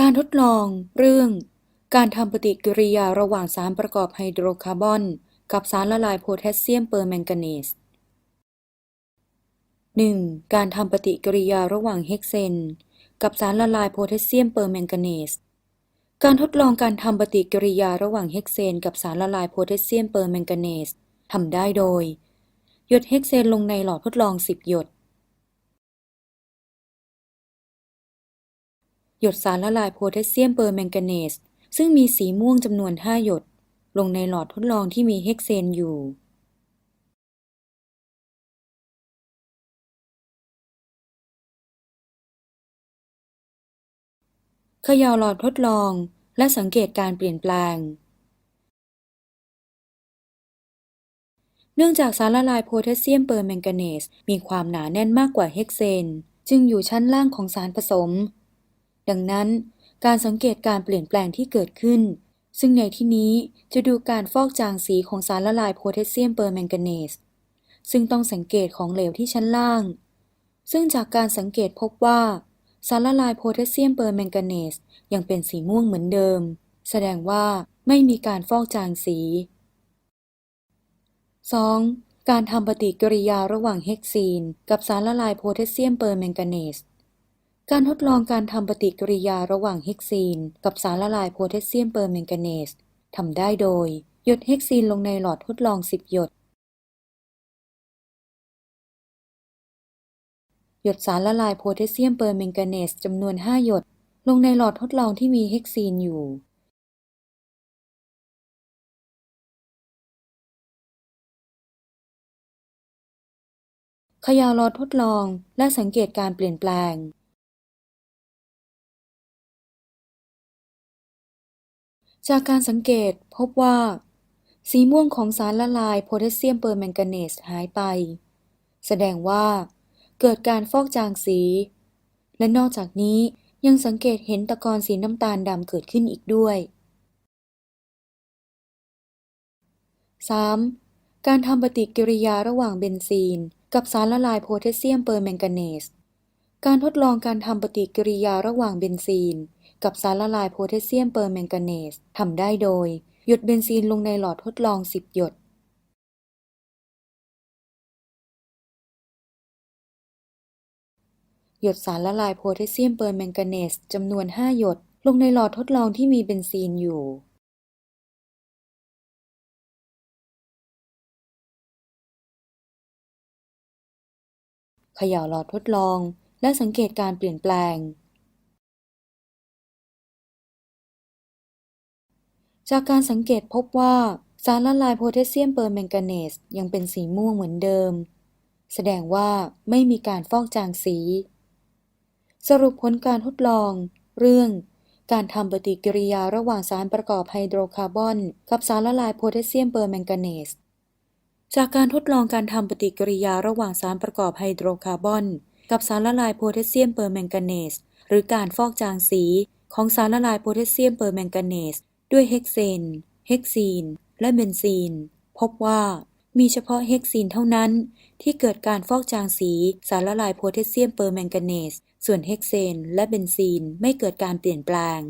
การทดลองเรื่อง การทำปฏิกิริยาระหว่างสารประกอบไฮโดรคาร์บอน กับสารละลายโพแทสเซียมเปอร์แมงกานีส 1. การทำปฏิกิริยาระหว่างเฮกเซน กับสารละลายโพแทสเซียมเปอร์แมงกานีส การทดลองการทำปฏิกิริยาระหว่างเฮกเซน กับสารละลายโพแทสเซียมเปอร์แมงกานีสทำได้โดย หยดเฮกเซนลงในหลอดทดลอง 10 หยด หยดสารละลายโพแทสเซียมเปอร์แมงกานีสซึ่งมีสีม่วงจำนวน 5 หยด ลงในหลอดทดลองที่มีเฮกเซนอยู่ เขย่าหลอดทดลองและสังเกตการเปลี่ยนแปลง เนื่องจากสารละลายโพแทสเซียมเปอร์แมงกานีสมีความหนาแน่นมากกว่าเฮกเซน จึงอยู่ชั้นล่างของสารผสม ดังนั้น การสังเกตการเปลี่ยนแปลงที่เกิดขึ้น ซึ่งในที่นี้จะดูการฟอกจางสีของสารละลายโพแทสเซียมเปอร์แมงกานีสซึ่งต้องสังเกตของเหลวที่ชั้นล่าง ซึ่งจากการสังเกตพบว่า สารละลายโพแทสเซียมเปอร์แมงกานีสยังเป็นสีม่วงเหมือนเดิม แสดงว่าไม่มีการฟอกจางสี 2. การทำปฏิกิริยาระหว่างเฮกซีน กับสารละลายโพแทสเซียมเปอร์แมงกานีส การทดลองการทำปฏิกิริยาระหว่างเฮกซีน กับสารละลายโพแทสเซียมเปอร์แมงกานีสทำได้โดย หยดเฮกซีนลงในหลอดทดลอง 10 หยด หยดสารละลายโพแทสเซียมเปอร์แมงกานีสจำนวน 5 หยด ลงในหลอดทดลองที่มีเฮกซีนอยู่ ขยาหลอดทดลองและสังเกตการเปลี่ยนแปลง จากการสังเกตพบว่า สีม่วงของสารละลายโพแทสเซียมเปอร์แมงกานีสหายไป แสดงว่าเกิดการฟอกจางสี และนอกจากนี้ยังสังเกตเห็นตะกอนสีน้ำตาลดำเกิดขึ้นอีกด้วย 3. การทำปฏิกิริยาระหว่างเบนซีน กับสารละลายโพแทสเซียมเปอร์แมงกานีส การทดลองการทำปฏิกิริยาระหว่างเบนซีน กับสารละลายโพแทสเซียมเปอร์แมงกานีสทำได้โดย หยดเบนซีนลงในหลอดทดลอง 10 หยด หยดสารละลายโพแทสเซียมเปอร์แมงกานีสจำนวน 5 หยด ลงในหลอดทดลองที่มีเบนซีนอยู่เขย่าหลอดทดลอง และสังเกตการเปลี่ยนแปลง จากการสังเกตพบว่าสารละลายโพแทสเซียมเปอร์แมงกานีสยังเป็นสีม่วงเหมือนเดิม แสดงว่าไม่มีการฟอกจางสี สรุปผลการทดลอง เรื่อง การทำปฏิกิริยาระหว่างสารประกอบไฮโดรคาร์บอนกับสารละลายโพแทสเซียมเปอร์แมงกานีสจากการทดลองการทำปฏิกิริยาระหว่างสารประกอบไฮโดรคาร์บอน กับสารละลายโพแทสเซียมเปอร์แมงกานีสหรือการฟอกจางสีของสารละลายโพแทสเซียมเปอร์แมงกานีสด้วยเฮกเซน เฮกซีน และเบนซีน พบว่ามีเฉพาะเฮกซีนเท่านั้น ที่เกิดการฟอกจางสีสารละลายโพแทสเซียมเปอร์แมงกานีสส่วนเฮกเซน และเบนซีนไม่เกิดการเปลี่ยนแปลง